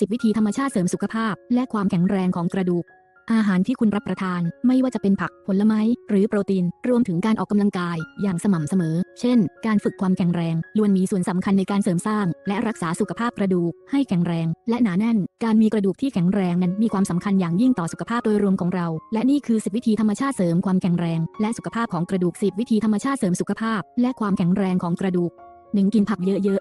10 วิธีธรรมชาติเสริมสุขภาพ และความแข็งแรงของกระดูก อาหารที่คุณรับประทาน ไม่ว่าจะเป็นผักผลไม้ หรือโปรตีน รวมถึงการออกกำลังกายอย่างสม่ำเสมอ เช่น การฝึกความแข็งแรงล้วนมีส่วนสำคัญในการเสริมสร้าง และรักษาสุขภาพกระดูก ให้แข็งแรง และหนาแน่น การมีกระดูกที่แข็งแรงนั้นมีความสำคัญอย่างยิ่งต่อสุขภาพโดยรวมของเรา และนี่คือ 10 วิธีธรรมชาติเสริมความแข็งแรง และสุขภาพของกระดูก 10 วิธีธรรมชาติเสริมสุขภาพ และความแข็งแรงของกระดูก 1. กินผักเยอะ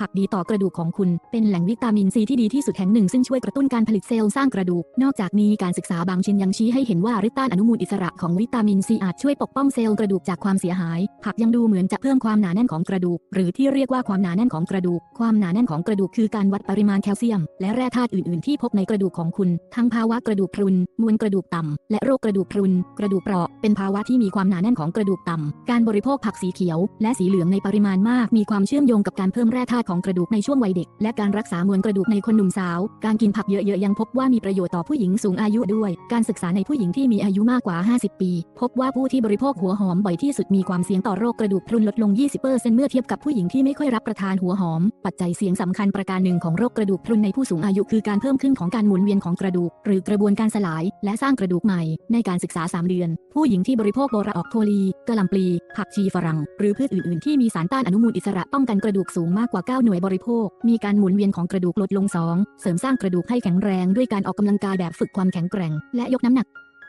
ผักดีต่อกระดูกของคุณ เป็นแหล่งวิตามินซีที่ดีที่สุดแห่งหนึ่งซึ่งช่วยกระตุ้นการผลิตเซลล์สร้างกระดูก นอกจากนี้การศึกษาบางชิ้นยังชี้ให้เห็นว่าฤทธิ์ต้านอนุมูลอิสระของวิตามินซีอาจช่วยปกป้องเซลล์กระดูกจากความเสียหาย ผักยังดูเหมือนจะเพิ่มความหนาแน่นของกระดูก หรือที่เรียกว่าความหนาแน่นของกระดูก ความหนาแน่นของกระดูกคือการวัดปริมาณแคลเซียม และแร่ธาตุอื่น ๆ ที่พบในกระดูกของคุณ ทั้งภาวะกระดูกพรุน มวลกระดูกต่ำ และโรคกระดูกพรุน กระดูกเปราะ เป็นภาวะที่มีความหนาแน่นของกระดูกต่ำ การบริโภคผักสีเขียว และสีเหลืองในปริมาณมาก มีความเชื่อมโยงกับการเพิ่มแร่ธาตุของกระดูกในช่วงวัยเด็ก และการรักษามวลกระดูกในคนหนุ่มสาว การกินผักเยอะๆยังพบว่ามีประโยชน์ต่อผู้หญิงสูงอายุด้วย การศึกษาในผู้หญิงที่มีอายุมากกว่า 50 ปี พบว่าผู้ที่บริโภคหัวหอมบ่อยที่สุดมีความเสี่ยงต่อโรคกระดูกพรุนลดลง 20%เมื่อเทียบกับผู้หญิงที่ไม่ค่อยรับประทานหัวหอม ปัจจัยเสี่ยงสำคัญประการหนึ่งของโรคกระดูกพรุนในผู้สูงอายุคือการเพิ่มขึ้นของการหมุนเวียนของกระดูก หรือกระบวนการสลาย และสร้างกระดูกใหม่ ในการศึกษา 3 เดือน ผู้หญิงที่บริโภคโบราออกโทลีกะหล่ำปลีผักชีฝรั่ง หรือพืชอื่นๆ ที่มีสารต้านอนุมูลอิสระป้องกันกระดูกสูงมากกว่า9 หน่วยบริโภค มีการหมุนเวียนของกระดูกลดลง 2 เสริมสร้างกระดูกให้แข็งแรงด้วยการออกกำลังกายแบบฝึกความแข็งแกร่ง และยกน้ำหนัก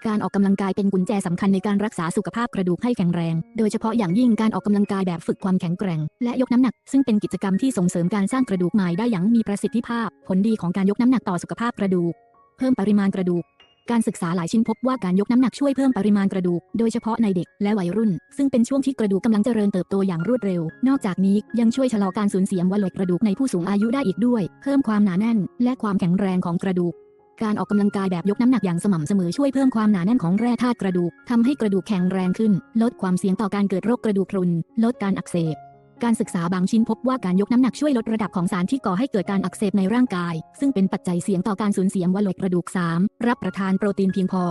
การออกกำลังกายเป็นกุญแจสำคัญในการรักษาสุขภาพกระดูกให้แข็งแรง โดยเฉพาะอย่างยิ่งการออกกำลังกายแบบฝึกความแข็งแกร่ง และยกน้ำหนัก ซึ่งเป็นกิจกรรมที่ส่งเสริมการสร้างกระดูกใหม่ได้อย่างมีประสิทธิภาพ ผลดีของการยกน้ำหนักต่อสุขภาพกระดูก เพิ่มปริมาณกระดูก การศึกษาหลายชิ้นพบว่าการยกน้ำหนักช่วยเพิ่มปริมาณกระดูก โดยเฉพาะในเด็กและวัยรุ่น ซึ่งเป็นช่วงที่กระดูกกำลังเจริญเติบโตอย่างรวดเร็ว นอกจากนี้ยังช่วยชะลอการสูญเสียมวลกระดูกในผู้สูงอายุได้อีกด้วย เพิ่มความหนาแน่น และความแข็งแรงของกระดูกการออกกำลังกายแบบยกน้ำหนักอย่างสม่ำเสมอช่วยเพิ่มความหนาแน่นของแร่ธาตุกระดูกทำให้กระดูกแข็งแรงขึ้น ลดความเสี่ยงต่อการเกิดโรคกระดูกพรุน ลดการอักเสบ การศึกษาบางชิ้นพบว่าการยกน้ำหนักช่วยลดระดับของสารที่ก่อให้เกิดการอักเสบในร่างกาย ซึ่งเป็นปัจจัยเสี่ยงต่อการสูญเสียมวลกระดูก 3 รับประทานโปรตีนเพียงพอ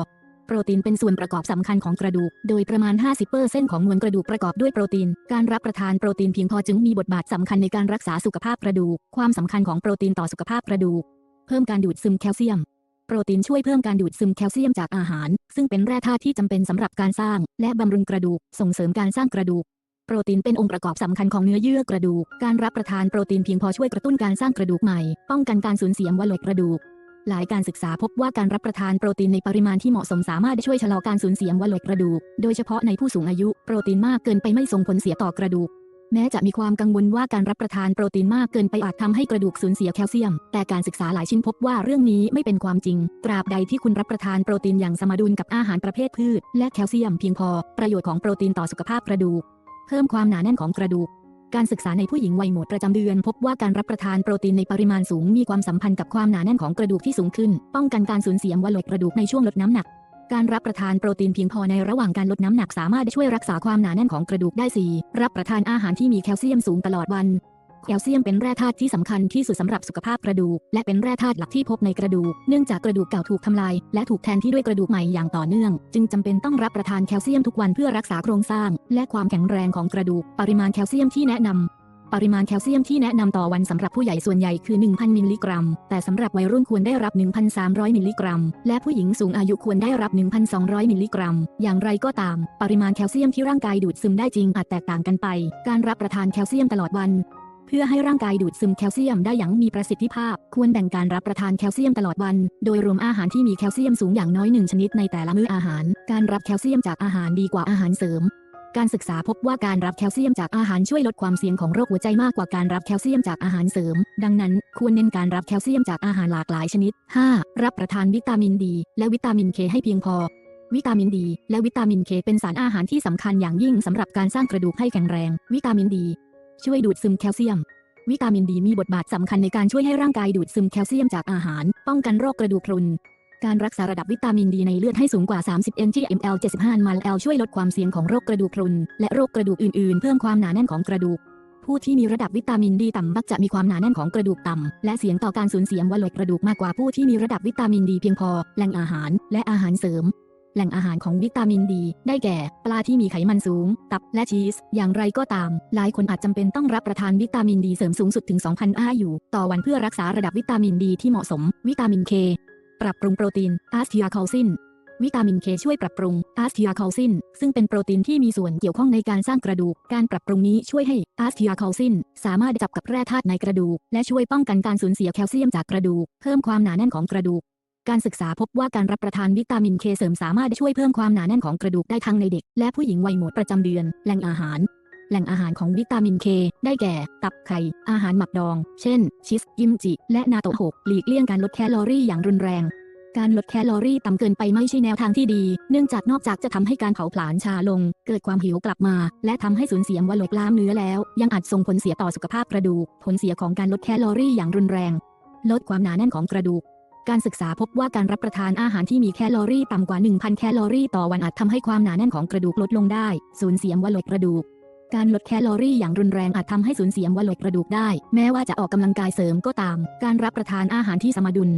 โปรตีนเป็นส่วนประกอบสำคัญของกระดูก โดยประมาณ 50%ของมวลกระดูกประกอบด้วยโปรตีน การรับประทานโปรตีนเพียงพอจึงมีบทบาทสำคัญในการรักษาสุขภาพกระดูก ความสำคัญของโปรตีนต่อสุขภาพกระดูก เพิ่มการดูดซึมแคลเซียมโปรตีนช่วยเพิ่มการดูดซึมแคลเซียมจากอาหาร ซึ่งเป็นแร่ธาตุที่จำเป็นสำหรับการสร้าง และบำรุงกระดูก ส่งเสริมการสร้างกระดูก โปรตีนเป็นองค์ประกอบสำคัญของเนื้อเยื่อกระดูก การรับประทานโปรตีนเพียงพอช่วยกระตุ้นการสร้างกระดูกใหม่ ป้องกันการสูญเสียมวลกระดูก หลายการศึกษาพบว่าการรับประทานโปรตีนในปริมาณที่เหมาะสมสามารถช่วยชะลอการสูญเสียมวลกระดูก โดยเฉพาะในผู้สูงอายุ โปรตีนมากเกินไปไม่ส่งผลเสียต่อกระดูก แม้จะมีความกังวลว่าการรับประทานโปรตีนมากเกินไปอาจทำให้กระดูกสูญเสียแคลเซียม แต่การศึกษาหลายชิ้นพบว่าเรื่องนี้ไม่เป็นความจริง ตราบใดที่คุณรับประทานโปรตีนอย่างสมดุลกับอาหารประเภทพืช และแคลเซียมเพียงพอ ประโยชน์ของโปรตีนต่อสุขภาพกระดูก เพิ่มความหนาแน่นของกระดูก การศึกษาในผู้หญิงวัยหมดประจำเดือน พบว่าการรับประทานโปรตีนในปริมาณสูงมีความสัมพันธ์กับความหนาแน่นของกระดูกที่สูงขึ้น ป้องกันการสูญเสียมวลกระดูกในช่วงลดน้ำหนัก การรับประทานโปรตีนเพียงพอในระหว่างการลดน้ำหนักสามารถช่วยรักษาความหนาแน่นของกระดูกได้ 4. รับประทานอาหารที่มีแคลเซียมสูงตลอดวัน แคลเซียมเป็นแร่ธาตุที่สำคัญที่สุดสำหรับสุขภาพกระดูก และเป็นแร่ธาตุหลักที่พบในกระดูก เนื่องจากกระดูกเก่าถูกทำลาย และถูกแทนที่ด้วยกระดูกใหม่อย่างต่อเนื่อง จึงจำเป็นต้องรับประทานแคลเซียมทุกวันเพื่อรักษาโครงสร้าง และความแข็งแรงของกระดูก ปริมาณแคลเซียมที่แนะนำปริมาณแคลเซียมที่แนะนำต่อวันสำหรับผู้ใหญ่ส่วนใหญ่คือ 1,000 มิลลิกรัม แต่สำหรับวัยรุ่นควรได้รับ 1,300 มิลลิกรัม และผู้หญิงสูงอายุควรได้รับ 1,200 มิลลิกรัม อย่างไรก็ตาม ปริมาณแคลเซียมที่ร่างกายดูดซึมได้จริงอาจแตกต่างกันไป การรับประทานแคลเซียมตลอดวัน เพื่อให้ร่างกายดูดซึมแคลเซียมได้อย่างมีประสิทธิภาพ ควรแบ่งการรับประทานแคลเซียมตลอดวัน โดยรวมอาหารที่มีแคลเซียมสูงอย่างน้อยหนึ่งชนิดในแต่ละมื้ออาหาร การรับแคลเซียมจากอาหารดีกว่าอาหารเสริมการศึกษาพบว่าการรับแคลเซียมจากอาหารช่วยลดความเสี่ยงของโรคหัวใจมากกว่าการรับแคลเซียมจากอาหารเสริม ดังนั้น ควรเน้นการรับแคลเซียมจากอาหารหลากหลายชนิด 5. รับประทานวิตามินดี และวิตามินเคให้เพียงพอ วิตามินดี และวิตามินเคเป็นสารอาหารที่สำคัญอย่างยิ่งสำหรับการสร้างกระดูกให้แข็งแรง วิตามินดี ช่วยดูดซึมแคลเซียม วิตามินดีมีบทบาทสำคัญในการช่วยให้ร่างกายดูดซึมแคลเซียมจากอาหาร ป้องกันโรคกระดูกพรุน การรักษาระดับวิตามินดีในเลือดให้สูงกว่า 30 mg/ml 75มลช่วยลดความเสี่ยงของโรคกระดูกพรุน และโรคกระดูกอื่นๆ เพิ่มความหนาแน่นของกระดูก ผู้ที่มีระดับวิตามินดีต่ำมักจะมีความหนาแน่นของกระดูกต่ำและเสี่ยงต่อการสูญเสียมวลกระดูกมากกว่าผู้ที่มีระดับวิตามินดีเพียงพอ แหล่งอาหาร และอาหารเสริม แหล่งอาหารของวิตามินดี ได้แก่ ปลาที่มีไขมันสูง ตับและชีส อย่างไรก็ตาม หลายคนอาจจำเป็นต้องรับประทานวิตามินดีเสริมสูงสุดถึง 2,000อาอยู่ต่อวันเพื่อรักษาระดับวิตามินดีที่เหมาะสม วิตามินเค ปรับปรุงโปรตีนอาสเทียคอลซินวิตามินเคช่วยปรับปรุงอาสเทียคอลซินซึ่งเป็นโปรตีนที่มีส่วนเกี่ยวข้องในการสร้างกระดูก การปรับปรุงนี้ช่วยให้อาสเทียคอลซินสามารถจับกับแร่ธาตุในกระดูก และช่วยป้องกันการสูญเสียแคลเซียมจากกระดูก เพิ่มความหนาแน่นของกระดูก การศึกษาพบว่าการรับประทานวิตามินเคเสริมสามารถช่วยเพิ่มความหนาแน่นของกระดูกได้ทั้งในเด็ก และผู้หญิงวัยหมดประจำเดือน แหล่งอาหาร แหล่งอาหารของวิตามินเค ได้แก่ ตับไข่ อาหารหมักดอง เช่น ชีสกิมจิ และนาโตะหกหลีกเลี่ยงการลดแคลอรี่อย่างรุนแรง การลดแคลอรี่ต่ำเกินไปไม่ใช่แนวทางที่ดี เนื่องจากนอกจากจะทำให้การเผาผลาญชาลง เกิดความหิวกลับมา และทำให้สูญเสียมวลกล้ามเนื้อแล้ว ยังอาจส่งผลเสียต่อสุขภาพกระดูก ผลเสียของการลดแคลอรี่อย่างรุนแรง ลดความหนาแน่นของกระดูก การศึกษาพบว่าการรับประทานอาหารที่มีแคลอรี่ต่ำกว่า 1,000 แคลอรี่ต่อวันอาจทำให้ความหนาแน่นของกระดูกลดลงได้ สูญเสียมวลกระดูก การลดแคลอรี่อย่างรุนแรงอาจทำให้สูญเสียมวลกระดูกได้ แม้ว่าจะออกกำลังกายเสริมก็ตาม การรับประทานอาหารที่สมดุล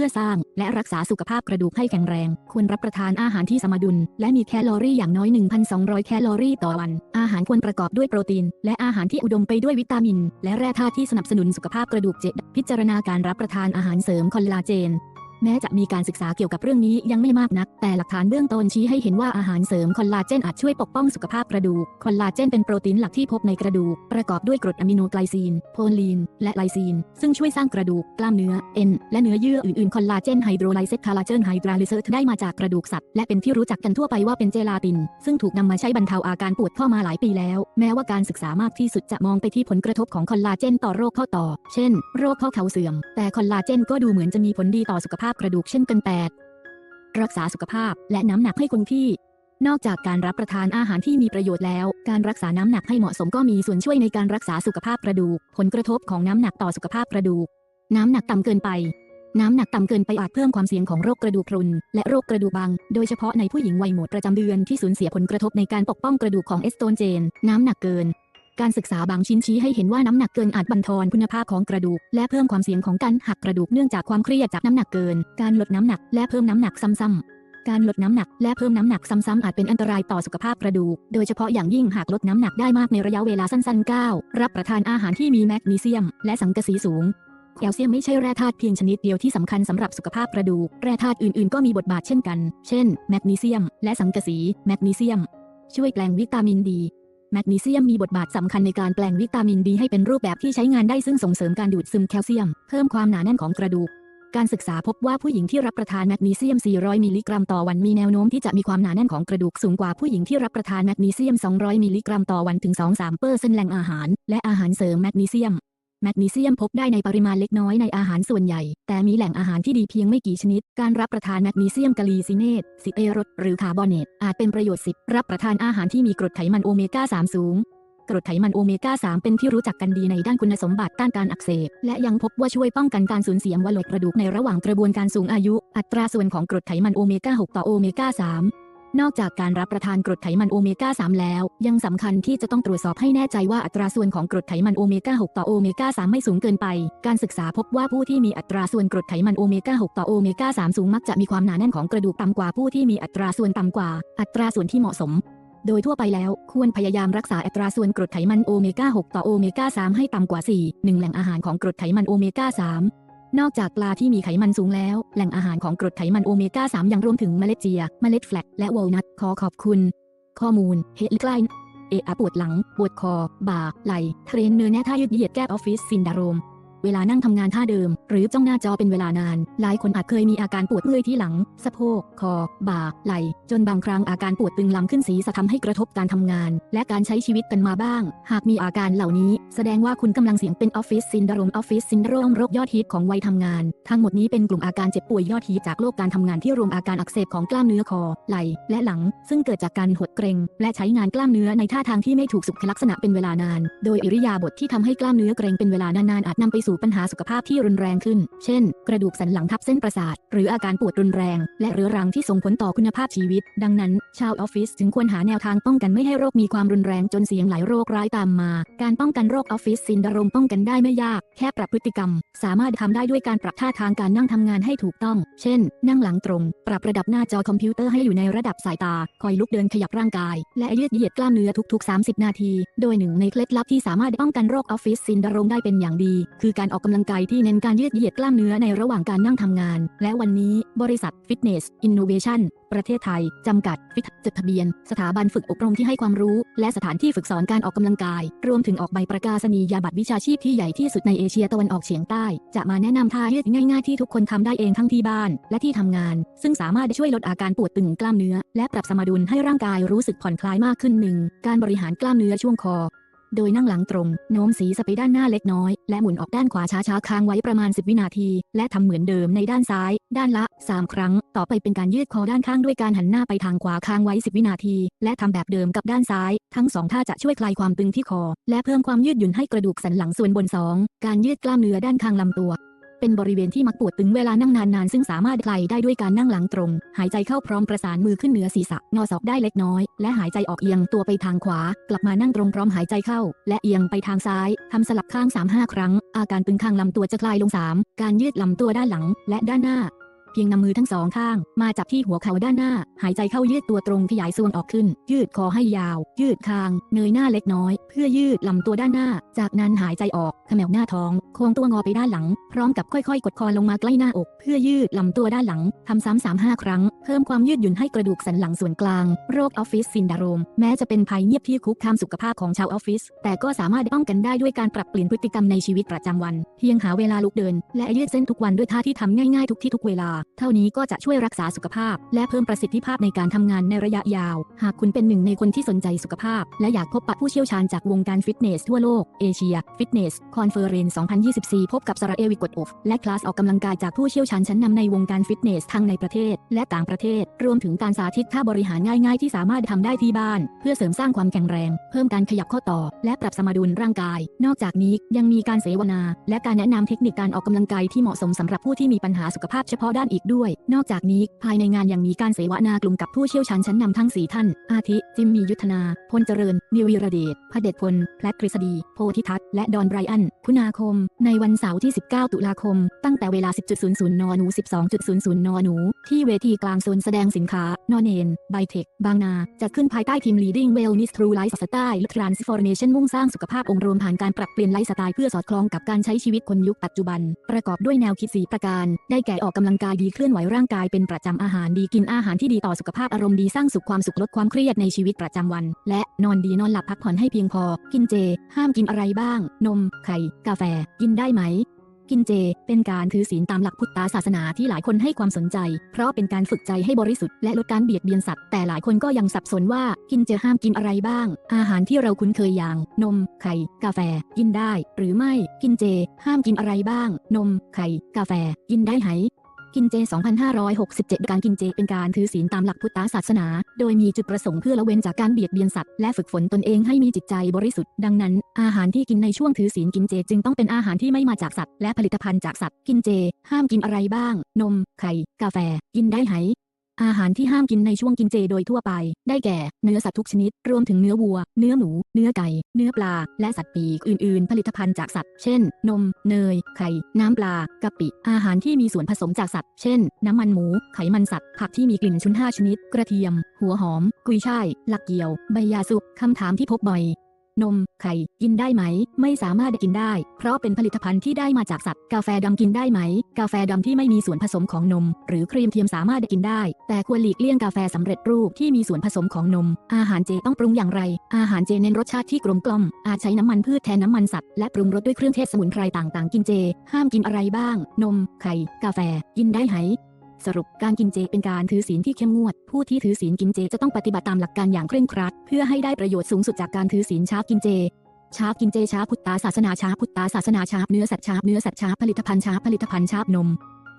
พื่อสร้างและรักษาสุขภาพกระดูกให้แข็งแรง ควรรับประทานอาหารที่สมดุล และมีแคลอรี่อย่างน้อย 1,200 แคลอรี่ต่อวัน อาหารควรประกอบด้วยโปรตีน และอาหารที่อุดมไปด้วยวิตามิน และแร่ธาตุที่สนับสนุนสุขภาพกระดูกเจดพิจารณาการรับประทานอาหารเสริมคอลลาเจน แม้จะมีการศึกษาเกี่ยวกับเรื่องนี้ยังไม่มากนัก แต่หลักฐานเบื้องต้นชี้ให้เห็นว่าอาหารเสริมคอลลาเจนอาจช่วยปกป้องสุขภาพกระดูก คอลลาเจนเป็นโปรตีนหลักที่พบในกระดูก ประกอบด้วยกรดอะมิโนไกลซีน โพลีน และไลซีน ซึ่งช่วยสร้างกระดูก กล้ามเนื้อ เอ็น และเนื้อเยื่ออื่นๆ คอลลาเจนไฮโดรไลเซตคอลาเจนไฮดราลิเซตได้มาจากกระดูกสัตว์ และเป็นที่รู้จักกันทั่วไปว่าเป็นเจลาติน ซึ่งถูกนำมาใช้บรรเทาอาการปวดข้อมาหลายปีแล้ว แม้ว่าการศึกษามากที่สุดจะมองไปที่ผลกระทบของคอลลาเจนต่อโรคข้อต่อ เช่น โรคข้อเข่าเสื่อม แต่คอลลาเจนก็ดูเหมือนจะมีผลดีต่อสุขภาพกระดูกเช่นกันแปดรักษาสุขภาพและน้ำหนักให้คงที่ นอกจากการรับประทานอาหารที่มีประโยชน์แล้ว การรักษาน้ำหนักให้เหมาะสมก็มีส่วนช่วยในการรักษาสุขภาพกระดูก ผลกระทบของน้ำหนักต่อสุขภาพกระดูก น้ำหนักต่ำเกินไป น้ำหนักต่ำเกินไปอาจเพิ่มความเสี่ยงของโรคกระดูกพรุน และโรคกระดูกบางโดยเฉพาะในผู้หญิงวัยหมดประจำเดือนที่สูญเสียผลกระทบในการปกป้องกระดูกของเอสโตรเจน น้ำหนักเกิน การศึกษาบางชิ้นชี้ให้เห็นว่าน้ำหนักเกินอาจบั่นทอนคุณภาพของกระดูก และเพิ่มความเสี่ยงของการหักกระดูกเนื่องจากความเครียดจากน้ำหนักเกิน การลดน้ำหนักและเพิ่มน้ำหนักซ้ำๆการลดน้ำหนักและเพิ่มน้ำหนักซ้ำๆอาจเป็นอันตรายต่อสุขภาพกระดูก โดยเฉพาะอย่างยิ่งหากลดน้ำหนักได้มากในระยะเวลาสั้นๆ 9 รับประทานอาหารที่มีแมกนีเซียม และสังกะสีสูง แคลเซียมไม่ใช่แร่ธาตุเพียงชนิดเดียวที่สำคัญสำหรับสุขภาพกระดูก แร่ธาตุอื่นๆ ก็มีบทบาทเช่นกัน เช่น แมกนีเซียม และสังกะสี แมกนีเซียม ช่วยแปลงวิตามินดี แมกนีเซียมมีบทบาทสำคัญในการแปลงวิตามินดีให้เป็นรูปแบบที่ใช้งานได้ซึ่งส่งเสริมการดูดซึมแคลเซียม เพิ่มความหนาแน่นของกระดูก การศึกษาพบว่าผู้หญิงที่รับประทานแมกนีเซียม 400 มิลลิกรัมต่อวันมีแนวโน้มที่จะมีความหนาแน่นของกระดูกสูงกว่าผู้หญิงที่รับประทานแมกนีเซียม 200 มิลลิกรัมต่อวันถึง 2-3เปอร์เซ็นต์แหล่งอาหาร และอาหารเสริมแมกนีเซียม แมกนีเซียมพบได้ในปริมาณเล็กน้อยในอาหารส่วนใหญ่ แต่มีแหล่งอาหารที่ดีเพียงไม่กี่ชนิด การรับประทานแมกนีเซียมกะลีซิเนตซิเอรสหรือคาร์บอเนตอาจเป็นประโยชน์สิบรับประทานอาหารที่มีกรดไขมันโอเมก้า 3 สูงกรดไขมันโอเมก้า 3 เป็นที่รู้จักกันดีในด้านคุณสมบัติต้านการอักเสบ และยังพบว่าช่วยป้องกันการสูญเสียมวลดกระดูกในระหว่างกระบวนการสูงอายุ อัตราส่วนของกรดไขมันโอเมก้า 6 ต่อโอเมก้า 3 นอกจากการรับประทานกรดไขมันโอเมก้า 3 แล้ว ยังสำคัญที่จะต้องตรวจสอบให้แน่ใจว่าอัตราส่วนของกรดไขมันโอเมก้า 6 ต่อโอเมก้า 3 ไม่สูงเกินไป การศึกษาพบว่าผู้ที่มีอัตราส่วนกรดไขมันโอเมก้า 6 ต่อโอเมก้า 3 สูงมักจะมีความหนาแน่นของกระดูกต่ำกว่าผู้ที่มีอัตราส่วนต่ำกว่า อัตราส่วนที่เหมาะสมโดยทั่วไปแล้ว ควรพยายามรักษาอัตราส่วนกรดไขมันโอเมก้า 6 ต่อโอเมก้า 3 ให้ต่ำกว่า 4 1 แหล่งอาหารของกรดไขมันโอเมก้า 3 นอกจากปลาที่มีไขมันสูงแล้ว แหล่งอาหารของกรดไขมันโอเมก้า 3 ยังรวมถึงเมล็ดเจีย เมล็ดแฟลกและวอลนัทขอขอบคุณ ข้อมูลเฮลิคลน์เอะอปวดหลัง ปวดคอ บ่า ไหล่ เทรนเนอร์แน่ท่ายืดเหยียดแก้ออฟฟิศซินดาโรม เวลานั่งทำงานท่าเดิม หรือจ้องหน้าจอเป็นเวลานาน หลายคนอาจเคยมีอาการปวดเมื่อยที่หลัง สะโพก คอ บ่า ไหล่ จนบางครั้งอาการปวดตึงลำขึ้นศีรษะทำให้กระทบการทำงาน และการใช้ชีวิตกันมาบ้าง หากมีอาการเหล่านี้ แสดงว่าคุณกำลังเสี่ยงเป็นออฟฟิศซินโดรมออฟฟิศซินโดรมโรคยอดฮิตของวัยทำงาน ทั้งหมดนี้เป็นกลุ่มอาการเจ็บป่วยยอดฮิตจากโรคการทำงานที่รวมอาการอักเสบของกล้ามเนื้อคอ ไหล่ และหลัง ซึ่งเกิดจากการหดเกร็งและใช้งานกล้ามเนื้อในท่าทางที่ไม่ถูกสุขลักษณะเป็นเวลานาน โดยอิริยาบถที่ทำให้กล้ามเนื้อเกร็งเป็นเวลานานๆอาจนำไปสู่ปัญหาสุขภาพที่รุนแรงขึ้น เช่น กระดูกสันหลังทับเส้นประสาท หรืออาการปวดรุนแรง และเรื้อรังที่ส่งผลต่อคุณภาพชีวิต ดังนั้น ชาวออฟฟิศจึงควรหาแนวทางป้องกันไม่ให้โรคมีความรุนแรงจนเสี่ยงหลายโรคร้ายตามมา การป้องกันโรคออฟฟิศซินดารมป้องกันได้ไม่ยาก แค่ปรับพฤติกรรม สามารถทำได้ด้วยการปรับท่าทางการนั่งทำงานให้ถูกต้อง เช่น นั่งหลังตรง ปรับระดับหน้าจอคอมพิวเตอร์ให้อยู่ในระดับสายตา คอยลุกเดินขยับร่างกาย และยืดเหยียดกล้ามเนื้อทุกๆ 30 นาที โดยหนึ่งในเคล็ดลับที่สามารถป้องกันโรคออฟฟิศซินดรมได้เป็นอย่างดี คือการออกกำลังกายที่เน้นการยืดเหยียดกล้ามเนื้อในระหว่างการนั่งทำงาน และวันนี้บริษัท Fitness Innovation ประเทศไทย จำกัด ฟิตจดทะเบียน สถาบันฝึกอบรมที่ให้ความรู้ และสถานที่ฝึกสอนการออกกำลังกาย รวมถึงออกใบประกาศนียบัตรวิชาชีพที่ใหญ่ที่สุดในเอเชียตะวันออกเฉียงใต้ จะมาแนะนำท่ายืดง่ายๆที่ทุกคนทำได้เองทั้งที่บ้าน และที่ทำงาน ซึ่งสามารถช่วยลดอาการปวดตึงกล้ามเนื้อ และปรับสมดุลให้ร่างกายรู้สึกผ่อนคลายมากขึ้นหนึ่งการบริหารกล้ามเนื้อช่วงคอ โดยนั่งหลังตรง โน้มศีรษะไปด้านหน้าเล็กน้อย และหมุนออกด้านขวาช้าๆค้างไว้ประมาณ 10 วินาที และทำเหมือนเดิมในด้านซ้าย ด้านละ 3 ครั้ง ต่อไปเป็นการยืดคอด้านข้างด้วยการหันหน้าไปทางขวาค้างไว้ 10 วินาที และทำแบบเดิมกับด้านซ้าย ทั้งสองท่าจะช่วยคลายความตึงที่คอ และเพิ่มความยืดหยุ่นให้กระดูกสันหลังส่วนบน 2 การยืดกล้ามเนื้อด้านข้างลำตัว เป็นบริเวณที่มักปวดตึงเวลานั่งนานๆ ซึ่งสามารถคลายได้ด้วยการนั่งหลังตรง หายใจเข้าพร้อมประสานมือขึ้นเหนือศีรษะ งอศอกได้เล็กน้อย และหายใจออกเอียงตัวไปทางขวา กลับมานั่งตรงพร้อมหายใจเข้า และเอียงไปทางซ้าย ทำสลับข้าง 3-5 ครั้ง อาการตึงข้างลำตัวจะคลายลง 3 การยืดลำตัวด้านหลัง และด้านหน้า พียงนำมือทั้งสองข้าง มาจับที่หัวเข่าด้านหน้า หายใจเข้ายืดตัวตรงขยายส่วงออกขึ้น ยืดคอให้ยาว ยืดคาง เงยหน้าเล็กน้อย เพื่อยืดลำตัวด้านหน้า จากนั้นหายใจออกเขมวหน้าท้อง โค้งตัวงอไปด้านหลัง พร้อมกับค่อยๆ กดคอลงมาใกล้หน้าอก เพื่อยืดลำตัวด้านหลังทำซ้ำสามห้าครั้ง เพิ่มความยืดหยุ่นให้กระดูกสันหลังส่วนกลาง โรคออฟฟิศซินดาโรมแม้จะเป็นภัยเงียบที่คุกคามสุขภาพของชาวออฟฟิศแต่ก็สามารถป้องกันได้ด้วยการปรับเปลี่ยนพฤติกรรมในชีวิตประจำวัน เพียงหาเวลาลุกเดิน และยืดเส้นทุกวันด้วยท่าที่ทำง่ายๆทุกที่ทุกเวลาเท่านี้ก็จะช่วยรักษาสุขภาพ และเพิ่มประสิทธิภาพในการทำงานในระยะยาว หากคุณเป็นหนึ่งในคนที่สนใจสุขภาพ และอยากพบปะผู้เชี่ยวชาญจากวงการฟิตเนสทั่วโลก เอเชีย ฟิตเนส คอนเฟอเรนซ์ 2024 พบกับสระเอวิกดอฟ และคลาสออกกำลังกายจากผู้เชี่ยวชาญชั้นนำในวงการฟิตเนสทั้งในประเทศ และต่างประเทศ รวมถึงการสาธิตท่าบริหารง่ายๆ ที่สามารถทำได้ที่บ้าน เพื่อเสริมสร้างความแข็งแรง เพิ่มการขยับข้อต่อ และปรับสมดุลร่างกาย นอกจากนี้ยังมีการเสวนา และการแนะนำเทคนิคการออกกำลังกายที่เหมาะสมสำหรับผู้ที่มีปัญหาสุขภาพเฉพาะด้านอีกด้วย นอกจากนี้ภายในงานยังมีการเสวนากลุ่มกับผู้เชี่ยวชาญชั้นนำทั้ง4ท่าน อาทิ จิมมียุทธนา พลเจริญ นิววีระเดชพระเดชพล แพลตกฤษฎี โพธิทัศน์ และดอนไบรอัน คุณาคม ในวันเสาร์ที่ 19 ตุลาคม ตั้งแต่เวลา 10.00 น หนู 12.00 น หนู ที่เวทีกลางโซนแสดงสินค้า นอนเนนไบเทค บางนา จะขึ้นภายใต้ทีม Leading Wellness Through Lifestyle Transformation มุ่งสร้างสุขภาพองค์รวมผ่านการปรับเปลี่ยนไลฟ์สไตล์เพื่อสอดคล้องกับการใช้ชีวิตคนยุคปัจจุบัน ประกอบด้วยแนวคิด4ประการ ได้แก่ออกกำลังกายดีเคลื่อนไหวร่างกายเป็นประจำอาหารดีกินอาหารที่ดีต่อสุขภาพอารมณ์ดีสร้างสุขความสุขลดความเครียดในชีวิตประจำวัน และนอนดีนอนหลับพักผ่อนให้เพียงพอ กินเจ ห้ามกินอะไรบ้าง นม ไข่ กาแฟ กินได้ไหม กินเจ เป็นการถือศีลตามหลักพุทธศาสนาที่หลายคนให้ความสนใจ เพราะเป็นการฝึกใจให้บริสุทธิ์และลดการเบียดเบียนสัตว์แต่หลายคนก็ยังสับสนว่ากินเจห้ามกินอะไรบ้าง อาหารที่เราคุ้นเคยอย่าง นม ไข่ กาแฟ กินได้ หรือไม่ กินเจ ห้ามกินอะไรบ้าง นม ไข่ กาแฟ กินได้ไหม กินเจ 2567 การกินเจเป็นการถือศีลตามหลักพุทธศาสนา โดยมีจุดประสงค์เพื่อละเว้นจากการเบียดเบียนสัตว์และฝึกฝนตนเองให้มีจิตใจบริสุทธิ์ ดังนั้น อาหารที่กินในช่วงถือศีลกินเจจึงต้องเป็นอาหารที่ไม่มาจากสัตว์และผลิตภัณฑ์จากสัตว์ กินเจ ห้ามกินอะไรบ้าง นม ไข่ กาแฟ กินได้ไหม อาหารที่ห้ามกินในช่วงกินเจโดยทั่วไป ได้แก่ เนื้อสัตว์ทุกชนิด รวมถึงเนื้อวัว เนื้อหมู เนื้อไก่ เนื้อปลา และสัตว์ปีกอื่นๆ ผลิตภัณฑ์จากสัตว์ เช่น นม เนย ไข่ น้ำปลากะปิ อาหารที่มีส่วนผสมจากสัตว์ เช่น น้ำมันหมู ไขมันสัตว์ ผักที่มีกลิ่นชุนห้าชนิด กระเทียม หัวหอม กุยช่าย หลักเกี่ยว ใบยาสุกคำถามที่พบบ่อย นม ไข่ กินได้ไหม ไม่สามารถกินได้ เพราะเป็นผลิตภัณฑ์ที่ได้มาจากสัตว์ กาแฟดำกินได้ไหม กาแฟดำที่ไม่มีส่วนผสมของนม หรือครีมเทียมสามารถกินได้ แต่ควรหลีกเลี่ยงกาแฟสำเร็จรูปที่มีส่วนผสมของนม อาหารเจต้องปรุงอย่างไร อาหารเจเน้นรสชาติที่กลมกล่อม อาจใช้น้ำมันพืชแทนน้ำมันสัตว์ และปรุงรสด้วยเครื่องเทศสมุนไพรต่างๆ กินเจ ห้ามกินอะไรบ้าง นม ไข่ กาแฟ กินได้ไหม สรุปการกินเจเป็นการถือศีลที่เข้มงวด ผู้ที่ถือศีลกินเจจะต้องปฏิบัติตามหลักการอย่างเคร่งครัด เพื่อให้ได้ประโยชน์สูงสุดจากการถือศีลชากินเจชาบกินเจชาพุทธาศาสนาชาพุทธาศาสนาชาเนื้อสัตว์ชาเนื้อสัตว์ชาผลิตภัณฑ์ชาผลิตภัณฑ์ชาบนม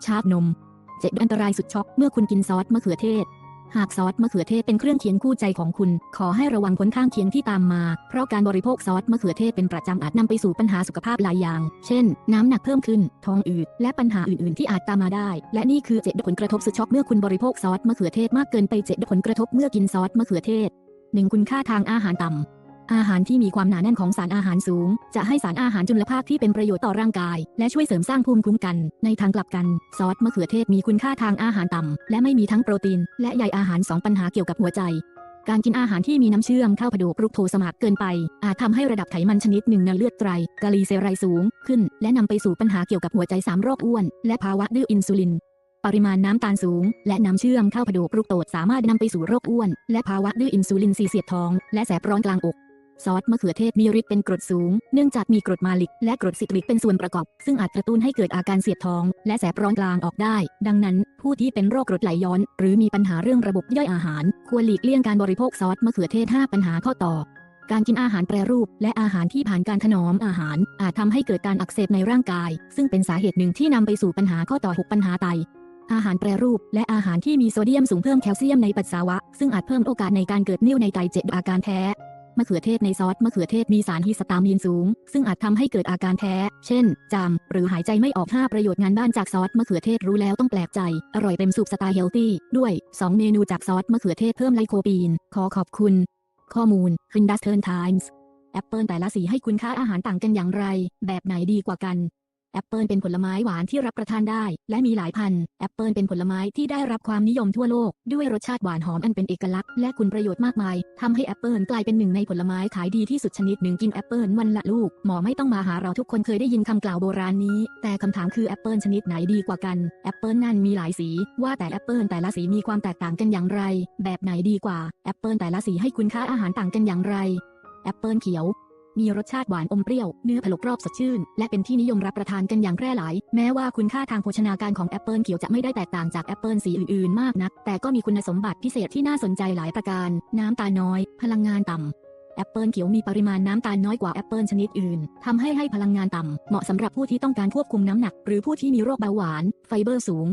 ชาบนมเจ็ดอันตรายสุดช็อกเมื่อคุณกินซอสมะเขือเทศ หากซอสมะเขือเทศเป็นเครื่องเคียงคู่ใจของคุณ ขอให้ระวังผลข้างเคียงที่ตามมา เพราะการบริโภคซอสมะเขือเทศเป็นประจำอาจนำไปสู่ปัญหาสุขภาพหลายอย่าง เช่น น้ำหนักเพิ่มขึ้น ท้องอืด และปัญหาอื่น ๆ ที่อาจตามมาได้ และนี่คือเจ็ดผลกระทบสุดช็อกเมื่อคุณบริโภคซอสมะเขือเทศมากเกินไปเจ็ดผลกระทบเมื่อกินซอสมะเขือเทศ 1. คุณค่าทางอาหารต่ำ อาหารที่มีความหนาแน่นของสารอาหารสูง จะให้สารอาหารจุลภาคที่เป็นประโยชน์ต่อร่างกาย และช่วยเสริมสร้างภูมิคุ้มกัน ในทางกลับกัน ซอสมะเขือเทศมีคุณค่าทางอาหารต่ำ และไม่มีทั้งโปรตีน และใยอาหาร2ปัญหาเกี่ยวกับหัวใจการกินอาหารที่มีน้ำเชื่อมเข้าผดกรุกโทสมากเกินไป อาจทำให้ระดับไขมันชนิดหนึ่งในเลือดไตรกลีเซไรสูง ขึ้น และนำไปสู่ปัญหาเกี่ยวกับหัวใจสามโรคอ้วน และภาวะดื้ออินซูลิน ปริมาณน้ำตาลสูง และน้ำเชื่อมเข้าผดกรุกโตดสามารถนำไปสู่โรคอ้วน และภาวะดื้ออินซูลินซีเสียดท้อง และแสบร้อนกลางอก ซอสมะเขือเทศมีฤทธิ์เป็นกรดสูง เนื่องจากมีกรดมาลิก และกรดซิตริกเป็นส่วนประกอบ ซึ่งอาจกระตุ้นให้เกิดอาการเสียดท้อง และแสบร้อนกลางออกได้ ดังนั้น ผู้ที่เป็นโรคกรดไหลย้อน หรือมีปัญหาเรื่องระบบย่อยอาหาร ควรหลีกเลี่ยงการบริโภคซอสมะเขือเทศ 5 ปัญหาข้อต่อการกินอาหารแปรรูป และอาหารที่ผ่านการถนอมอาหาร อาจทำให้เกิดการอักเสบในร่างกาย ซึ่งเป็นสาเหตุหนึ่งที่นำไปสู่ปัญหาข้อต่อ 6 ปัญหาไต อาหารแปรรูป และอาหารที่มีโซเดียมสูงเพิ่มแคลเซียมในปัสสาวะ ซึ่งอาจเพิ่มโอกาสในการเกิดนิ่วในไตเจ็ดอาการแพ้ มะเขือเทศในซอสมะเขือเทศมีสารฮิสตามีนสูง ซึ่งอาจทำให้เกิดอาการแพ้ เช่น จาม หรือหายใจไม่ออก 5 ประโยชน์งานบ้านจากซอสมะเขือเทศรู้แล้วต้องแปลกใจ อร่อยเต็มสูบสไตล์เฮลตี้ ด้วย 2 เมนูจากซอสมะเขือเทศเพิ่มไลโคปีน ขอขอบคุณ ข้อมูล Hindustan Times แอปเปิลแต่ละสีให้คุณค่าอาหารต่างกันอย่างไร แบบไหนดีกว่ากัน แอปเปิลเป็นผลไม้หวานที่รับประทานได้ และมีหลายพันธุ์แอปเปิลเป็นผลไม้ที่ได้รับความนิยมทั่วโลก ด้วยรสชาติหวานหอมอันเป็นเอกลักษณ์และคุณประโยชน์มากมายทำให้แอปเปิลกลายเป็นหนึ่งในผลไม้ขายดีที่สุดชนิดหนึ่งกินแอปเปิลวันละลูกหมอไม่ต้องมาหาเราทุกคนเคยได้ยินคำกล่าวโบราณนี้ แต่คำถามคือแอปเปิลชนิดไหนดีกว่ากันแอปเปิลนั่นมีหลายสี ว่าแต่แอปเปิลแต่ละสีมีความแตกต่างกันอย่างไร แบบไหนดีกว่าแอปเปิลแต่ละสีให้คุณค่าอาหารต่างกันอย่างไรแอปเปิลเขียว มีรสชาติหวานอมเปรี้ยว เนื้อผลกรอบสดชื่น และเป็นที่นิยมรับประทานกันอย่างแพร่หลาย แม้ว่าคุณค่าทางโภชนาการของแอปเปิลเขียวจะไม่ได้แตกต่างจากแอปเปิลสีอื่นๆ มากนัก แต่ก็มีคุณสมบัติพิเศษที่น่าสนใจหลายประการ น้ำตาลน้อย พลังงานต่ำแอปเปิลเขียวมีปริมาณน้ำตาลน้อยกว่าแอปเปิลชนิดอื่น ทำให้ให้พลังงานต่ำ เหมาะสำหรับผู้ที่ต้องการควบคุมน้ำหนัก หรือผู้ที่มีโรคเบาหวาน ไฟเบอร์สูง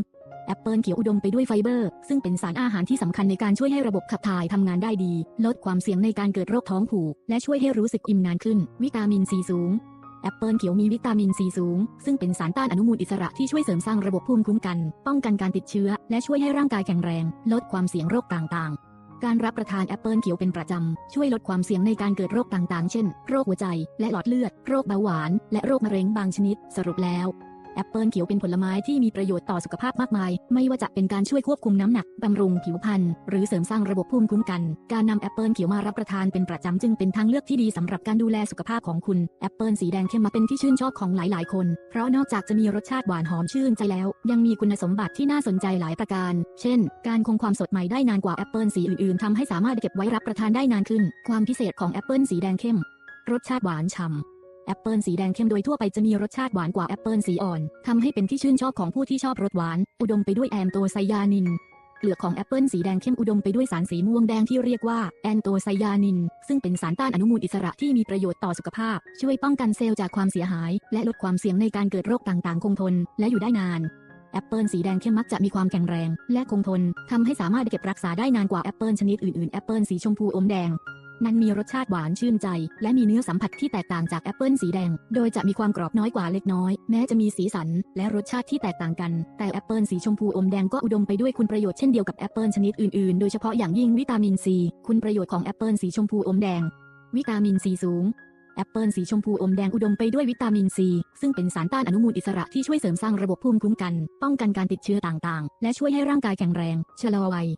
แอปเปิลเขียวอุดมไปด้วยไฟเบอร์ ซึ่งเป็นสารอาหารที่สำคัญในการช่วยให้ระบบขับถ่ายทำงานได้ดี ลดความเสี่ยงในการเกิดโรคท้องผูก และช่วยให้รู้สึกอิ่มนานขึ้น วิตามินซีสูงแอปเปิลเขียวมีวิตามินซีสูง ซึ่งเป็นสารต้านอนุมูลอิสระที่ช่วยเสริมสร้างระบบภูมิคุ้มกัน ป้องกันการติดเชื้อ และช่วยให้ร่างกายแข็งแรง ลดความเสี่ยงโรคต่างๆการรับประทานแอปเปิลเขียวเป็นประจำ ช่วยลดความเสี่ยงในการเกิดโรคต่างๆ เช่น โรคหัวใจ และหลอดเลือด โรคเบาหวาน และโรคมะเร็งบางชนิด สรุปแล้ว แอปเปิลเขียวเป็นผลไม้ที่มีประโยชน์ต่อสุขภาพมากมาย ไม่ว่าจะเป็นการช่วยควบคุมน้ำหนัก บำรุงผิวพรรณ หรือเสริมสร้างระบบภูมิคุ้มกัน การนำแอปเปิลเขียวมารับประทานเป็นประจำจึงเป็นทางเลือกที่ดีสำหรับการดูแลสุขภาพของคุณ แอปเปิลสีแดงเข้มมาเป็นที่ชื่นชอบของหลาย ๆ คน เพราะนอกจากจะมีรสชาติหวานหอมชื่นใจแล้ว ยังมีคุณสมบัติที่น่าสนใจหลายประการ เช่น การคงความสดใหม่ได้นานกว่าแอปเปิลสีอื่น ๆทำให้สามารถเก็บไว้รับประทานได้นานขึ้น ความพิเศษของแอปเปิลสีแดงเข้ม รสชาติหวานฉ่ำ แอปเปิลสีแดงเข้มโดยทั่วไปจะมีรสชาติหวานกว่าแอปเปิลสีอ่อนทำให้เป็นที่ชื่นชอบของผู้ที่ชอบรสหวาน อุดมไปด้วยแอนโตไซยานินเปลือกของแอปเปิลสีแดงเข้มอุดมไปด้วยสารสีม่วงแดงที่เรียกว่าแอนโตไซยานิน ซึ่งเป็นสารต้านอนุมูลอิสระที่มีประโยชน์ต่อสุขภาพ ช่วยป้องกันเซลล์จากความเสียหาย และลดความเสี่ยงในการเกิดโรคต่างๆ คงทน และอยู่ได้นานแอปเปิลสีแดงเข้มมักจะมีความแข็งแรง และคงทนทำให้สามารถเก็บรักษาได้นานกว่าแอปเปิลชนิดอื่นๆแอปเปิลสีชมพูอมแดง นั้นมีรสชาติหวานชื่นใจ และมีเนื้อสัมผัสที่แตกต่างจากแอปเปิลสีแดง โดยจะมีความกรอบน้อยกว่าเล็กน้อย แม้จะมีสีสัน และรสชาติที่แตกต่างกัน แต่แอปเปิลสีชมพูอมแดงก็อุดมไปด้วยคุณประโยชน์เช่นเดียวกับแอปเปิลชนิดอื่นๆ โดยเฉพาะอย่างยิ่งวิตามินซี คุณประโยชน์ของแอปเปิลสีชมพูอมแดง วิตามินซีสูงแอปเปิลสีชมพูอมแดงอุดมไปด้วยวิตามินซี ซึ่งเป็นสารต้านอนุมูลอิสระที่ช่วยเสริมสร้างระบบภูมิคุ้มกัน ป้องกันการติดเชื้อต่างๆ และช่วยให้ร่างกายแข็งแรง ชะลอวัย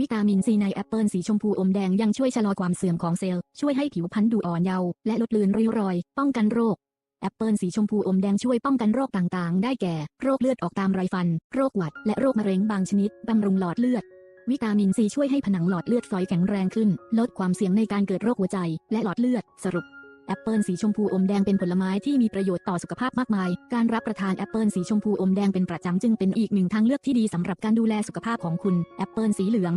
วิตามินซีในแอปเปิลสีชมพูอมแดงยังช่วยชะลอความเสื่อมของเซลล์ ช่วยให้ผิวพรรณดูอ่อนเยาว์และลดเลือนริ้วรอย ป้องกันโรค แอปเปิลสีชมพูอมแดงช่วยป้องกันโรคต่างๆ ได้แก่ โรคเลือดออกตามไรฟัน โรคหวัด และโรคมะเร็งบางชนิด บำรุงหลอดเลือด วิตามินซีช่วยให้ผนังหลอดเลือดฝอยแข็งแรงขึ้น ลดความเสี่ยงในการเกิดโรคหัวใจ และหลอดเลือด สรุป แอปเปิลสีชมพูอมแดงเป็นผลไม้ที่มีประโยชน์ต่อสุขภาพมากมาย การรับประทานแอปเปิลสีชมพูอมแดงเป็นประจำจึงเป็นอีกหนึ่งทางเลือกที่ดีสำหรับการดูแลสุขภาพของคุณแอปเปิลสีเหลือง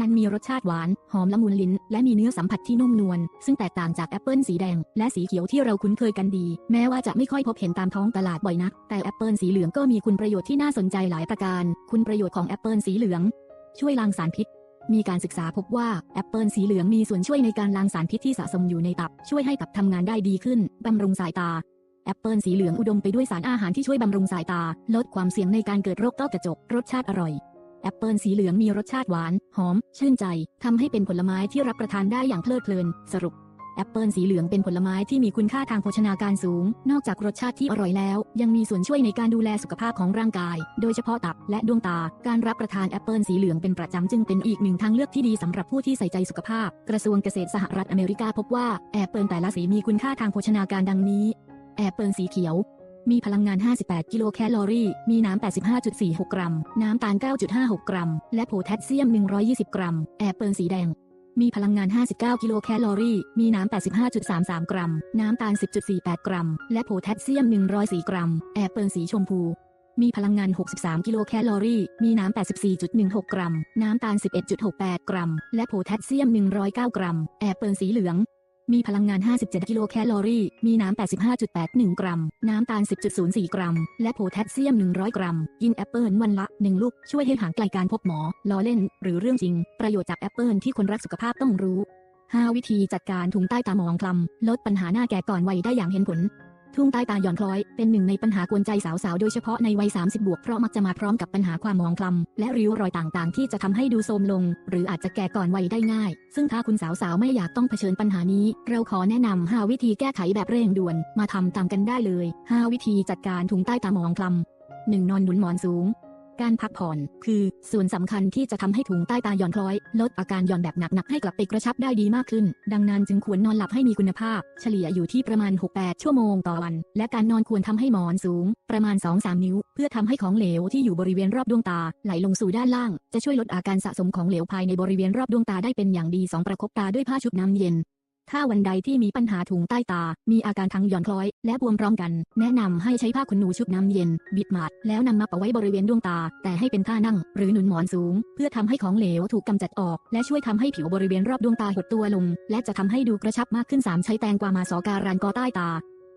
นั้นมีรสชาติหวาน หอมละมุนลิ้น และมีเนื้อสัมผัสที่นุ่มนวล ซึ่งแตกต่างจากแอปเปิลสีแดง และสีเขียวที่เราคุ้นเคยกันดี แม้ว่าจะไม่ค่อยพบเห็นตามท้องตลาดบ่อยนัก แต่แอปเปิลสีเหลืองก็มีคุณประโยชน์ที่น่าสนใจหลายประการ คุณประโยชน์ของแอปเปิลสีเหลือง ช่วยล้างสารพิษ มีการศึกษาพบว่าแอปเปิลสีเหลืองมีส่วนช่วยในการล้างสารพิษที่สะสมอยู่ในตับ ช่วยให้ตับทำงานได้ดีขึ้น บำรุงสายตา แอปเปิลสีเหลืองอุดมไปด้วยสารอาหารที่ช่วยบำรุงสายตา ลดความเสี่ยงในการเกิดโรคต้อกระจก รสชาติอร่อย แอปเปิลสีเหลืองมีรสชาติหวาน หอม ชื่นใจ ทำให้เป็นผลไม้ที่รับประทานได้อย่างเพลิดเพลิน สรุป แอปเปิลสีเหลืองเป็นผลไม้ที่มีคุณค่าทางโภชนาการสูง นอกจากรสชาติที่อร่อยแล้ว ยังมีส่วนช่วยในการดูแลสุขภาพของร่างกาย โดยเฉพาะตับและดวงตา การรับประทานแอปเปิลสีเหลืองเป็นประจำจึงเป็นอีกหนึ่งทางเลือกที่ดีสำหรับผู้ที่ใส่ใจสุขภาพ กระทรวงเกษตรสหรัฐอเมริกาพบว่าแอปเปิลแต่ละสีมีคุณค่าทางโภชนาการดังนี้แอปเปิลสีเขียวมีพลังงาน 58 กิโลแคลอรี่ มีน้ำ 85.46 กรัม น้ำตาล 9.56 กรัม และโพแทสเซียม 120 กรัม แอปเปิลสีแดง มีพลังงาน 59 กิโลแคลอรี่ มีน้ำ 85.33 กรัม น้ำตาล 10.48 กรัม และโพแทสเซียม 104 กรัม แอปเปิลสีชมพู มีพลังงาน 63 กิโลแคลอรี่ มีน้ำ 84.16 กรัม น้ำตาล 11.68 กรัม และโพแทสเซียม 109 กรัม แอปเปิลสีเหลือง มีพลังงาน 57 กิโลแคลอรี่ มีน้ำ 85.81 กรัม น้ำตาล 10.04 กรัม และโพแทสเซียม 100 กรัม กินแอปเปิลวันละ 1 ลูก ช่วยให้ห่างไกลการพบหมอ ล้อเล่น หรือเรื่องจริง ประโยชน์จากแอปเปิลที่คนรักสุขภาพต้องรู้ 5 วิธีจัดการถุงใต้ตาหมองคล้ำลดปัญหาหน้าแก่ก่อนวัยได้อย่างเห็นผล ทุ่งใต้ตาหย่อนคล้อย เป็นหนึ่งในปัญหากวนใจสาวๆ โดยเฉพาะในวัย 30 บวก เพราะมักจะมาพร้อมกับปัญหาความมองคล้ำและริ้วรอยต่างๆ ที่จะทำให้ดูโทรมลง หรืออาจจะแก่ก่อนวัยได้ง่าย ซึ่งถ้าคุณสาวๆ ไม่อยากต้องเผชิญปัญหานี้ เราขอแนะนำ5วิธีแก้ไขแบบเร่งด่วน มาทำตามกันได้เลย 5 วิธีจัดการถุงใต้ตามองคล้ำ 1. นอนหนุนหมอนสูง การพักผ่อน คือ ส่วนสำคัญที่จะทำให้ถุงใต้ตาหย่อนคล้อย ลดอาการหย่อนแบบหนักๆให้กลับไปกระชับได้ดีมากขึ้น ดังนั้นจึงควรนอนหลับให้มีคุณภาพ เฉลี่ยอยู่ที่ประมาณ 6-8 ชั่วโมงต่อวัน และการนอนควรทำให้หมอนสูง ประมาณ 2-3 นิ้ว เพื่อทำให้ของเหลวที่อยู่บริเวณรอบดวงตา ไหลลงสู่ด้านล่าง จะช่วยลดอาการสะสมของเหลวภายในบริเวณรอบดวงตาได้เป็นอย่างดี 2 ประคบตาด้วยผ้าชุบน้ำเย็น ถ้าวันใดที่มีปัญหาถุงใต้ตา มีอาการทั้งหย่อนคล้อย และบวมพร้อมกัน แนะนำให้ใช้ผ้าขนหนูชุบน้ำเย็น บิดหมาด แล้วนำมาปะไว้บริเวณดวงตา แต่ให้เป็นท่านั่ง หรือหนุนหมอนสูง เพื่อทำให้ของเหลวถูกกำจัดออก และช่วยทำให้ผิวบริเวณรอบดวงตาหดตัวลง และจะทำให้ดูกระชับมากขึ้น 3 ใช้แตงกวามาสอการันกอใต้ตา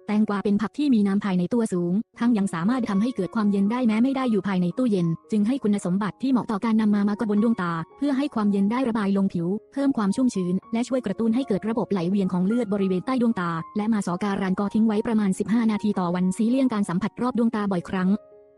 แตงกวาเป็นผักที่มีน้ำภายในตัวสูง ทั้งยังสามารถทำให้เกิดความเย็นได้แม้ไม่ได้อยู่ภายในตู้เย็น จึงให้คุณสมบัติที่เหมาะต่อการนำมามากระบนดวงตา เพื่อให้ความเย็นได้ระบายลงผิว เพิ่มความชุ่มชื้น และช่วยกระตุ้นให้เกิดระบบไหลเวียนของเลือดบริเวณใต้ดวงตา และมาสอการันกอทิ้งไว้ประมาณ 15 นาทีต่อวันซีเลี่ยงการสัมผัสรอบดวงตาบ่อยครั้ง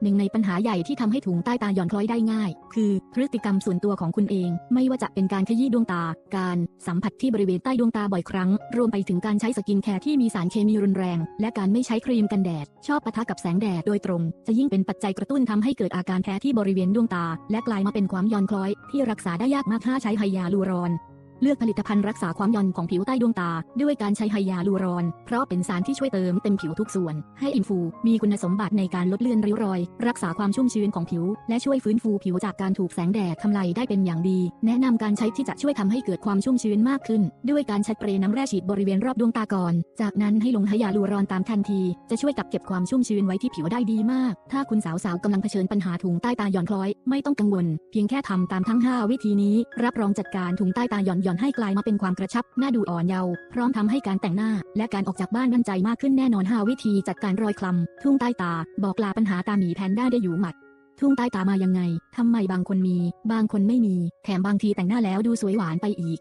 หนึ่งในปัญหาใหญ่ที่ทำให้ถุงใต้ตาหย่อนคล้อยได้ง่าย คือพฤติกรรมส่วนตัวของคุณเอง ไม่ว่าจะเป็นการขยี้ดวงตา การสัมผัสที่บริเวณใต้ดวงตาบ่อยครั้ง รวมไปถึงการใช้สกินแคร์ที่มีสารเคมีรุนแรง และการไม่ใช้ครีมกันแดด ชอบปะทะกับแสงแดดโดยตรง จะยิ่งเป็นปัจจัยกระตุ้นทำให้เกิดอาการแพ้ที่บริเวณดวงตา และกลายมาเป็นความหย่อนคล้อย ที่รักษาได้ยากมากถ้าใช้ไฮยาลูรอน เลือกผลิตภัณฑ์รักษาความหย่อนของผิวใต้ดวงตา ด้วยการใช้ไฮยาลูรอน เพราะเป็นสารที่ช่วยเติมเต็มผิวทุกส่วน ให้อินฟู มีคุณสมบัติในการลดเลือนริ้วรอย รักษาความชุ่มชื้นของผิว และช่วยฟื้นฟูผิวจากการถูกแสงแดดทำลายได้เป็นอย่างดี แนะนำการใช้ที่จะช่วยทำให้เกิดความชุ่มชื้นมากขึ้น ด้วยการใช้เปรย์น้ำแร่ฉีดบริเวณรอบดวงตาก่อน จากนั้นให้ลงไฮยาลูรอนตามทันที จะช่วยกักเก็บความชุ่มชื้นไว้ที่ผิวได้ดีมาก ถ้าคุณสาวๆกำลังเผชิญปัญหาถุงใต้ตาหย่อนคล้อย ไม่ต้องกังวล เพียงแค่ทำตามทั้ง 5 วิธีนี้ รับรองจัดการถุงใต้ตาหย่อนย่อนให้กลายมาเป็นความกระชับหน้าดูอ่อนเยาว์พร้อมทำให้การแต่งหน้า และการออกจากบ้านมั่นใจมากขึ้นแน่นอน 5 วิธีจัดการรอยคล้ำทุ่งใต้ตา บอกลาปัญหาตาหมีแพนด้าได้อยู่หมัด ทุ่งใต้ตามายังไงทำไมบางคนมี บางคนไม่มี แถมบางทีแต่งหน้าแล้วดูสวยหวานไปอีก